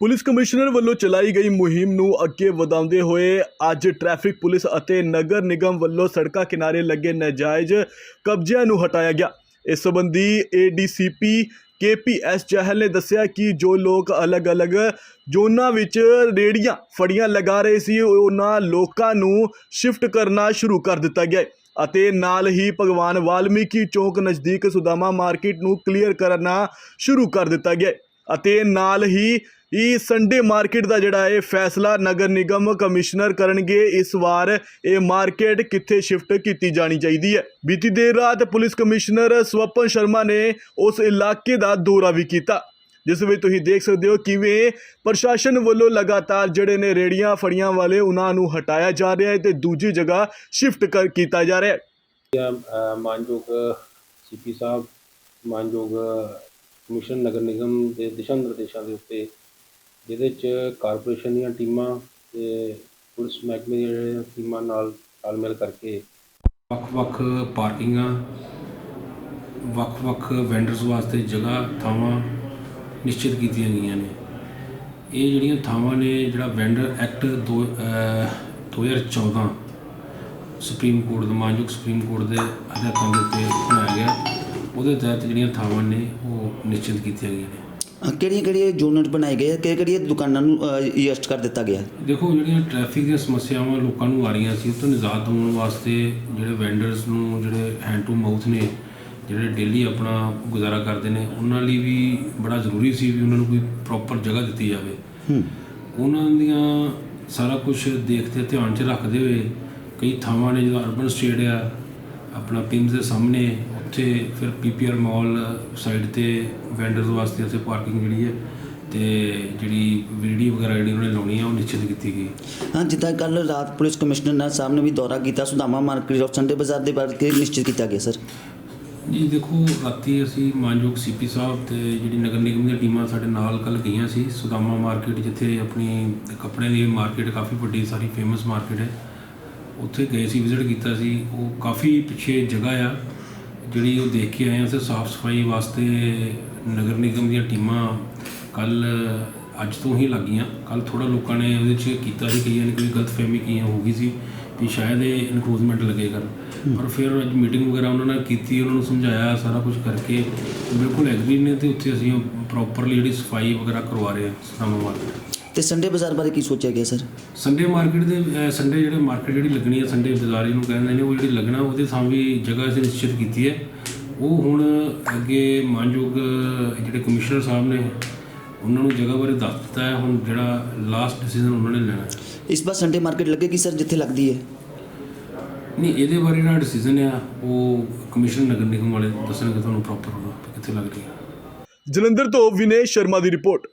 Police commissioner ਵੱਲੋਂ ਚਲਾਈ ਗਈ ਮੁਹਿੰਮ ਨੂੰ ਅੱਗੇ ਵਧਾਉਂਦੇ ਹੋਏ ਅੱਜ ਟ੍ਰੈਫਿਕ ਪੁਲਿਸ ਅਤੇ ਨਗਰ ਨਿਗਮ ਵੱਲੋਂ ਸੜਕਾਂ ਕਿਨਾਰੇ ਲੱਗੇ ਨਾਜਾਇਜ਼ ਕਬਜ਼ਿਆਂ ਨੂੰ ਹਟਾਇਆ ਗਿਆ। ਇਸ ਸੰਬੰਧੀ ਏਡੀਸੀਪੀ ਕੇਪੀਐਸ ਚਹਿਲ ਨੇ ਦੱਸਿਆ ਕਿ ਜੋ ਲੋਕ ਅਲੱਗ-ਅਲੱਗ ਜ਼ੋਨਾਂ ਵਿੱਚ ਰੇੜੀਆਂ ਫੜੀਆਂ ਲਗਾ ਰਹੇ ਸੀ, ਉਹਨਾਂ ਲੋਕਾਂ ਨੂੰ ਸ਼ਿਫਟ ਕਰਨਾ ਸ਼ੁਰੂ ਕਰ ਦਿੱਤਾ ਗਿਆ ਅਤੇ ਨਾਲ ਹੀ ਭਗਵਾਨ ਵਾਲਮੀਕੀ ਚੌਕ ਨਜ਼ਦੀਕ ਸੁਦਾਮਾ ਮਾਰਕੀਟ ਨੂੰ ਕਲੀਅਰ ਕਰਨਾ ਸ਼ੁਰੂ ਕਰ ਦਿੱਤਾ ਗਿਆ ਅਤੇ ਨਾਲ ਹੀ ਇਹ ਸੰਡੇ ਮਾਰਕੀਟ ਦਾ ਜਿਹੜਾ ਇਹ ਫੈਸਲਾ ਨਗਰ ਨਿਗਮ ਕਮਿਸ਼ਨਰ ਕਰਨਗੇ, ਇਸ ਵਾਰ ਇਹ ਮਾਰਕੀਟ ਕਿੱਥੇ ਸ਼ਿਫਟ ਕੀਤੀ ਜਾਣੀ ਚਾਹੀਦੀ ਹੈ। ਬੀਤੀ ਦੇਰ ਰਾਤ ਪੁਲਿਸ ਕਮਿਸ਼ਨਰ ਸਵਪਨ ਸ਼ਰਮਾ ਨੇ ਉਸ ਇਲਾਕੇ ਦਾ ਦੌਰਾ ਵੀ ਕੀਤਾ, ਜਿਸ ਵਿੱਚ ਤੁਸੀਂ ਦੇਖ ਸਕਦੇ ਹੋ ਕਿਵੇਂ ਪ੍ਰਸ਼ਾਸਨ ਵੱਲੋਂ ਲਗਾਤਾਰ ਜਿਹੜੇ ਨੇ ਰੇੜੀਆਂ ਫੜੀਆਂ ਵਾਲੇ ਉਹਨਾਂ ਨੂੰ ਹਟਾਇਆ ਜਾ ਰਿਹਾ ਹੈ ਤੇ ਦੂਜੀ ਜਗ੍ਹਾ ਸ਼ਿਫਟ ਕਰ ਕੀਤਾ ਜਾ ਰਿਹਾ ਹੈ। ਮਾਨਯੋਗ ਸੀਪੀ ਸਾਹਿਬ, ਮਾਨਯੋਗ ਕਮਿਸ਼ਨ ਨਗਰ ਨਿਗਮ ਦੇ ਦਿਸ਼ਾ ਨਿਰਦੇਸ਼ਾਂ ਦੇ ਉੱਤੇ ਜਿਹਦੇ ਚ ਕਾਰਪੋਰੇਸ਼ਨ ਦੀਆਂ ਟੀਮਾਂ ਤੇ ਪੁਲਿਸ ਮਹਿਕਮੇ ਦੀਆਂ ਜਿਹੜੀਆਂ ਟੀਮਾਂ ਨਾਲ ਤਾਲਮੇਲ ਕਰਕੇ ਵੱਖ-ਵੱਖ ਪਾਰਕਿੰਗਾਂ ਵੱਖ-ਵੱਖ ਵੈਂਡਰਸ ਵਾਸਤੇ ਜਗ੍ਹਾ ਥਾਵਾਂ ਨਿਸ਼ਚਿਤ ਕੀਤੀਆਂ ਗਈਆਂ ਨੇ। ਇਹ ਜਿਹੜੀਆਂ ਥਾਵਾਂ ਨੇ ਜਿਹੜਾ ਵੈਂਡਰ ਐਕਟ ਦੋ ਅ, 2014 ਸੁਪਰੀਮ ਕੋਰਟ ਦੇ ਮਾਨਯੋਗ ਸੁਪਰੀਮ ਕੋਰਟ ਦੇ ਹਦਾਇਤਾਂ ਦੇ ਉੱਤੇ ਬਣਾਇਆ ਗਿਆ। ਉਹਦੇ ਤਹਿਤ ਜਿਹੜੀਆਂ ਥਾਵਾਂ ਨੇ ਉਹ ਨਿਸ਼ਚਿਤ ਕੀਤੀਆਂ ਗਈਆਂ ਨੇ। ਕਿਹੜੀਆਂ ਕਿਹੜੀਆਂ ਯੂਨਿਟ ਬਣਾਏ ਗਏ ਆ? ਕਿਹੜੀਆਂ ਕਿਹੜੀਆਂ ਦੁਕਾਨਾਂ ਨੂੰ ਯਸਟ ਕਰ ਦਿੱਤਾ ਗਿਆ? ਦੇਖੋ ਜਿਹੜੀਆਂ ਟ੍ਰੈਫਿਕ ਦੀਆਂ ਸਮੱਸਿਆਵਾਂ ਲੋਕਾਂ ਨੂੰ ਆ ਰਹੀਆਂ ਸੀ ਉਹ ਤੋਂ ਨਿਜ਼ਾਤ ਹੋਣ ਵਾਸਤੇ ਜਿਹੜੇ ਵੈਂਡਰਸ ਨੂੰ ਜਿਹੜੇ ਹੈਂਡ ਟੂ ਮਾਊਥ ਨੇ ਜਿਹੜੇ ਡੇਲੀ ਆਪਣਾ ਗੁਜ਼ਾਰਾ ਕਰਦੇ ਨੇ ਉਹਨਾਂ ਲਈ ਵੀ ਬੜਾ ਜ਼ਰੂਰੀ ਸੀ ਵੀ ਉਹਨਾਂ ਨੂੰ ਕੋਈ ਪ੍ਰੋਪਰ ਜਗ੍ਹਾ ਦਿੱਤੀ ਜਾਵੇ। ਹੂੰ। ਉਹਨਾਂ ਦੀਆਂ ਸਾਰਾ ਕੁਝ ਦੇਖਦੇ ਧਿਆਨ 'ਚ ਰੱਖਦੇ ਹੋਏ ਕਈ ਥਾਵਾਂ ਨੇ ਜਿੱਦਾਂ ਅਰਬਨ ਸਟੇਟ ਆ ਆਪਣਾ ਪਿੰਸ ਦੇ ਸਾਹਮਣੇ ਉੱਥੇ ਫਿਰ ਪੀਪੀਆਰ ਮਾਲ ਸਾਈਡ ਤੇ ਵੈਂਡਰਸ ਵਾਸਤੇ ਉੱਥੇ ਪਾਰਕਿੰਗ ਜਿਹੜੀ ਹੈ ਤੇ ਜਿਹੜੀ ਵੀਡੀਓ ਵਗੈਰਾ ਜਿਹੜੀ ਉਹਨਾਂ ਲਾਉਣੀ ਆ ਉਹ ਨਿਸ਼ਚਿਤ ਕੀਤੀ ਗਈ। ਹਾਂ ਜਿੱਦਾਂ ਕੱਲ ਰਾਤ ਪੁਲਿਸ ਕਮਿਸ਼ਨਰ ਨੇ ਸਾਹਿਬ ਨੇ ਵੀ ਦੌਰਾ ਕੀਤਾ ਸੁਦਾਮਾ ਮਾਰਕੀਟ ਔਰ ਸੰਡੇ ਬਾਜ਼ਾਰ ਦੇ ਬਾਰੇ ਕਿ ਨਿਸ਼ਚਿਤ ਕੀਤਾ ਗਿਆ ਸਰ। ਜੀ ਦੇਖੋ ਰਾਤੀ ਅਸੀਂ ਮਾਨਯੋਗ ਸੀਪੀ ਸਾਹਿਬ ਤੇ ਜਿਹੜੀ ਨਗਰ ਨਿਗਮ ਦੀਆਂ ਟੀਮਾਂ ਸਾਡੇ ਨਾਲ ਕੱਲ ਗਈਆਂ ਸੀ। ਸੁਦਾਮਾ ਮਾਰਕੀਟ ਜਿੱਥੇ ਆਪਣੀ ਕੱਪੜਿਆਂ ਦੀ ਮਾਰਕੀਟ ਕਾਫੀ ਵੱਡੀ ਸਾਰੀ ਫੇਮਸ ਮਾਰਕੀਟ ਹੈ ਉੱਥੇ ਗਏ ਸੀ ਵਿਜ਼ਿਟ ਕੀਤਾ ਸੀ। ਉਹ ਕਾਫੀ ਪਿੱਛੇ ਜਗ੍ਹਾ ਆ। ਜਿਹੜੀ ਉਹ ਦੇਖ ਕੇ ਆਏ ਹਾਂ ਤੇ ਸਾਫ਼ ਸਫ਼ਾਈ ਵਾਸਤੇ ਨਗਰ ਨਿਗਮ ਦੀਆਂ ਟੀਮਾਂ ਕੱਲ ਅੱਜ ਤੋਂ ਹੀ ਲੱਗੀਆਂ। ਕੱਲ ਥੋੜਾ ਲੋਕਾਂ ਨੇ ਉਹਦੇ 'ਚ ਕੀਤਾ ਸੀ ਕਈਆਂ ਨੇ ਕੋਈ ਗਲਤਫਹਿਮੀ ਕੀ ਹੋ ਗਈ ਸੀ ਵੀ ਸ਼ਾਇਦ ਇਹ ਇਨਕਰੂਜਮੈਂਟ ਲੱਗੇਗਾ। ਪਰ ਫਿਰ ਅੱਜ ਮੀਟਿੰਗ ਵਗੈਰਾ ਉਹਨਾਂ ਨਾਲ ਕੀਤੀ ਉਹਨਾਂ ਨੂੰ ਸਮਝਾਇਆ ਸਾਰਾ ਕੁਝ ਕਰਕੇ। ਬਿਲਕੁਲ ਐਗਰੀ ਨੇ ਤੇ ਉੱਥੇ ਅਸੀਂ ਪ੍ਰੋਪਰਲੀ ਜਿਹੜੀ ਸਫ਼ਾਈ ਵਗੈਰਾ ਕਰਵਾ ਰਹੇ ਹਾਂ ਸਨਾਮਾ ਮਾਰਕੀਟ ਤੇ ਸੰਡੇ ਬਾਜ਼ਾਰ ਬਾਰੇ ਕੀ ਸੋਚਿਆ ਗਿਆ ਸਰ ਸੰਡੇ ਮਾਰਕੀਟ ਦੇ ਸੰਡੇ ਜਿਹੜੇ ਮਾਰਕੀਟ ਜਿਹੜੀ ਲੱਗਣੀ ਹੈ ਸੰਡੇ ਬਾਜ਼ਾਰ ਜਿਹਨੂੰ ਕਹਿੰਦੇ ਨੇ ਉਹ ਜਿਹੜੀ ਲੱਗਣਾ ਉਹਦੇ ਵੀ ਜਗ੍ਹਾ ਅਸੀਂ ਨਿਸ਼ਚਿਤ ਕੀਤੀ ਹੈ। ਉਹ ਹੁਣ ਅੱਗੇ ਮਾਨਯੋਗ ਜਿਹੜੇ ਕਮਿਸ਼ਨਰ ਸਾਹਿਬ ਨੇ ਉਹਨਾਂ ਨੂੰ ਜਗ੍ਹਾ ਬਾਰੇ ਦੱਸ ਦਿੱਤਾ ਹੈ। ਹੁਣ ਜਿਹੜਾ ਲਾਸਟ ਡਿਸੀਜਨ ਉਹਨਾਂ ਨੇ ਲੈਣਾ ਇਸ ਵਾਰ ਸੰਡੇ ਮਾਰਕੀਟ ਲੱਗੇਗੀ ਸਰ ਜਿੱਥੇ ਲੱਗਦੀ ਹੈ? ਨਹੀਂ ਇਹਦੇ ਬਾਰੇ ਜਿਹੜਾ ਡਿਸੀਜਨ ਆ ਉਹ ਕਮਿਸ਼ਨਰ ਨਗਰ ਨਿਗਮ ਵਾਲੇ ਦੱਸਣਗੇ ਤੁਹਾਨੂੰ ਪ੍ਰੋਪਰ ਕਿੱਥੇ ਲੱਗ ਰਹੀ ਹੈ। ਜਲੰਧਰ ਤੋਂ ਵਿਨੇ ਸ਼ਰਮਾ ਦੀ ਰਿਪੋਰਟ।